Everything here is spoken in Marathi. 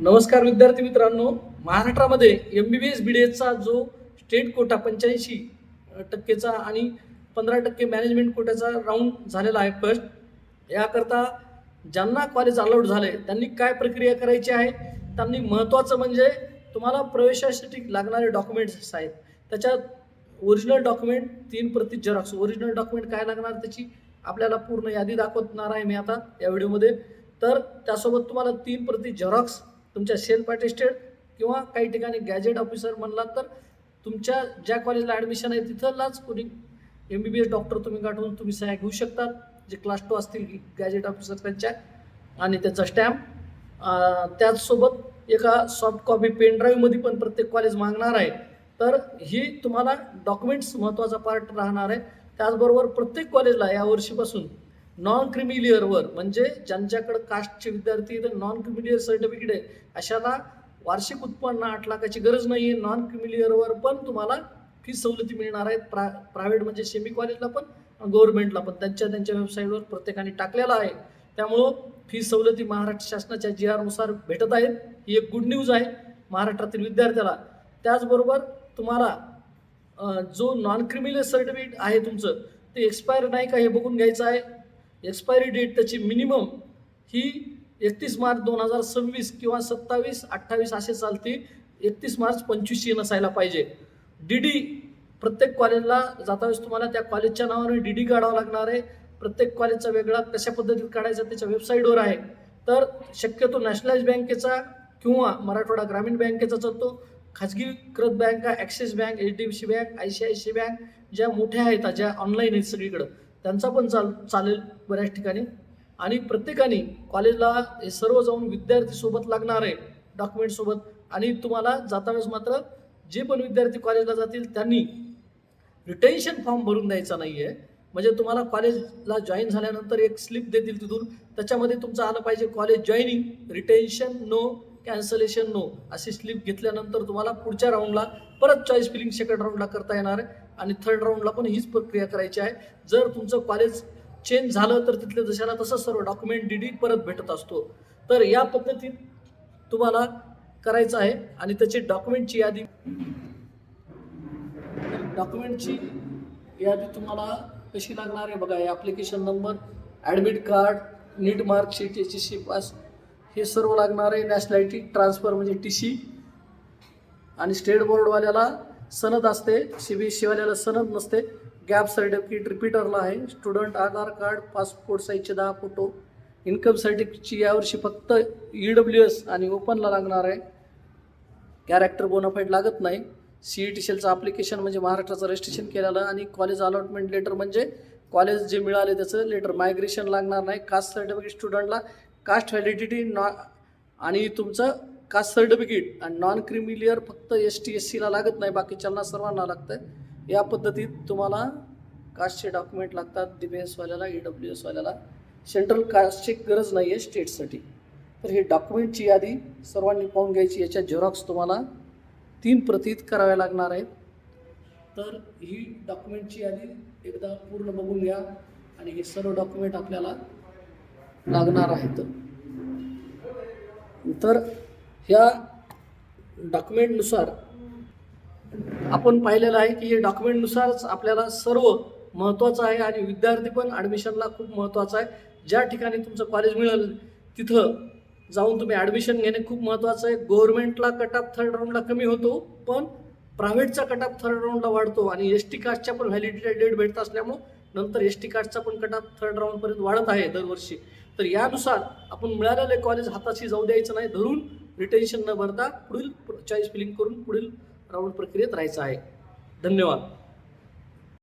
नमस्कार विद्यार्थी मित्रांनो. महाराष्ट्रामध्ये M B B S B D एसचा जो स्टेट कोटा पंच्याऐंशी टक्केचा आणि पंधरा टक्के मॅनेजमेंट कोट्याचा राऊंड झालेला आहे फर्स्ट याकरता ज्यांना कॉलेज अलाउड झाले त्यांनी काय प्रक्रिया करायची आहे? त्यांनी महत्त्वाचं म्हणजे तुम्हाला प्रवेशासाठी लागणारे डॉक्युमेंट्स आहेत. त्याच्यात ओरिजिनल डॉक्युमेंट तीन प्रति झेरॉक्स ओरिजिनल डॉक्युमेंट काय लागणार? त्याची आपल्याला पूर्ण यादी दाखवणार आहे मी आता या व्हिडिओमध्ये तर त्यासोबत तुम्हाला तीन प्रति झेरॉक्स तुमच्या सेल्फ अटेस्टेड किंवा काही ठिकाणी गॅजेट ऑफिसर म्हणला तर तुमच्या ज्या कॉलेजला ॲडमिशन आहे तिथलाच कोणी M B B S doctor तुम्ही गाठून तुम्ही सहाय्य घेऊ शकतात. जे क्लास टू असतील गॅजेट ऑफिसर त्यांच्या आणि त्याचा स्टॅम्प त्याचसोबत एका सॉफ्ट कॉपी पेन ड्राईव्हमध्ये पण प्रत्येक कॉलेज मागणार आहे. तर ही तुम्हाला डॉक्युमेंट्स महत्त्वाचा पार्ट राहणार आहे. त्याचबरोबर प्रत्येक कॉलेजला या वर्षीपासून नॉन क्रिमिलियरवर म्हणजे ज्यांच्याकडे कास्टचे विद्यार्थी तर नॉन क्रिमिलियर सर्टिफिकेट आहे अशाला वार्षिक उत्पन्न आठ लाखाची गरज नाही आहे नॉन क्रिमिलियरवर पण तुम्हाला फी सवलती मिळणार आहेत. प्रा प्रायव्हेट म्हणजे सेमी कॉलेजला पण गव्हर्नमेंटला पण. त्यांच्या त्यांच्या वेबसाईटवर प्रत्येकाने टाकलेला आहे. त्यामुळं फी सवलती महाराष्ट्र शासनाच्या जी आरनुसार भेटत आहेत. ही एक गुड न्यूज आहे महाराष्ट्रातील विद्यार्थ्याला. त्याचबरोबर तुम्हाला जो नॉन क्रिमिनल सर्टिफिकेट आहे तुमचं ते एक्सपायर नाही का हे बघून घ्यायचं आहे. एक्सपायरी डेट त्याची मिनिमम ही एकतीस मार्च दोन हजार सव्वीस किंवा सत्तावीस अठ्ठावीस असे चालती. एकतीस मार्च पंचवीसशे नसायला पाहिजे. डी डी प्रत्येक कॉलेजला जाता वेळेस तुम्हाला त्या कॉलेजच्या नावाने डी डी काढावा लागणार आहे. प्रत्येक कॉलेजचा वेगळा कशा पद्धतीत काढायचा त्याच्या वेबसाईटवर आहे. तर शक्यतो नॅशनलाइज बँकेचा किंवा मराठवाडा ग्रामीण बँकेचा चालतो. खाजगीकृत बँका Axis bank H D F C bank I C I C bank ज्या मोठ्या आहेत ज्या ऑनलाईन आहेत सगळीकडं. त्यांचा पण चाल चालेल बऱ्याच ठिकाणी. आणि प्रत्येकाने कॉलेजला हे सर्व जाऊन विद्यार्थी सोबत लागणार आहे डॉक्युमेंटसोबत आणि तुम्हाला जाता वेळेस मात्र जे पण विद्यार्थी कॉलेजला जातील त्यांनी रिटेन्शन फॉर्म भरून द्यायचा नाही आहे म्हणजे तुम्हाला कॉलेजला जॉईन झाल्यानंतर एक स्लिप देतील तिथून. त्याच्यामध्ये तुमचं आलं पाहिजे college joining retention no cancellation no अशी स्लिप घेतल्यानंतर तुम्हाला पुढच्या राऊंडला परत चॉईस फिलिंग सेकंड राऊंडला करता येणार. आहे आणि थर्ड राऊंडला पण हीच प्रक्रिया करायची आहे. जर तुमचं कॉलेज चेंज झालं तर तिथल्या जशाला तसं सर्व डॉक्युमेंट डी डी परत भेटत असतो. तर या पद्धतीत तुम्हाला करायचं आहे आणि त्याची डॉक्युमेंटची यादी डॉक्युमेंटची यादी तुम्हाला कशी लागणार आहे? बघा application number admit card NEET marksheet H C pass हे सर्व लागणार आहे. नॅशनॅलिटी ट्रान्सफर म्हणजे टी सी आणि स्टेट बोर्डवाल्याला सनद असते. सी बी एस सनद नसते. गॅप सर्टिफिकेट रिपीटरला आहे. स्टुडंट आधार कार्ड पासपोर्ट साईजचे दहा फोटो. इन्कम सर्टिफिकेटची यावर्षी फक्त ई डब्ल्यू एस आणि ओपनला लागणार आहे. कॅरेक्टर बोनाफाईड लागत नाही. सी ई टी सेलचं ॲप्लिकेशन म्हणजे महाराष्ट्राचं रजिस्ट्रेशन केलेलं आणि कॉलेज अलॉटमेंट लेटर म्हणजे कॉलेज जे मिळाले त्याचं लेटर मायग्रेशन लागणार नाही. कास्ट सर्टिफिकेट स्टुडंटला कास्ट व्हॅलिडिटी नॉ आणि तुमचं कास्ट सर्टिफिकेट आणि नॉन क्रिमिलियर फक्त एस टी एस सीला लागत नाही बाकीच्यांना सर्वांना लागतं या पद्धतीत तुम्हाला कास्टचे डॉक्युमेंट लागतात डिफेन्सवाल्याला ई डब्ल्यू एसवाल्याला सेंट्रल कास्टची गरज नाही आहे स्टेटसाठी तर हे डॉक्युमेंटची यादी सर्वांनी पाहून घ्यायची याच्या झेरॉक्स तुम्हाला तीन प्रतीत कराव्या लागणार आहेत. तर ही डॉक्युमेंटची यादी एकदा पूर्ण बघून घ्या आणि हे सर्व डॉक्युमेंट आपल्याला लागणार आहेत. तर ह्या डॉक्युमेंटनुसार आपण पाहिलेलं आहे की हे डॉक्युमेंटनुसारच आपल्याला सर्व महत्त्वाचं आहे आणि विद्यार्थी पण ॲडमिशनला खूप महत्त्वाचं आहे. ज्या ठिकाणी तुमचं कॉलेज मिळेल तिथं जाऊन तुम्ही ॲडमिशन घेणे खूप महत्त्वाचं आहे. गव्हर्मेंटला कट ऑफ थर्ड राऊंडला कमी होतो पण प्रायव्हेटचा कट ऑफ थर्ड राऊंडला वाढतो आणि एस टी कास्टच्या पण व्हॅलिडिटी डेट भेटत असल्यामुळं नंतर एस टी कास्टचा पण कट ऑफ थर्ड राऊंडपर्यंत वाढत आहे दरवर्षी. तर यानुसार आपण मिळालेले कॉलेज हाताशी जाऊ द्यायचं नाही धरून रिटेन्शन न भरता पुढील चॉईस फिलिंग करून पुढील राऊंड प्रक्रियेत राहायचं आहे. धन्यवाद.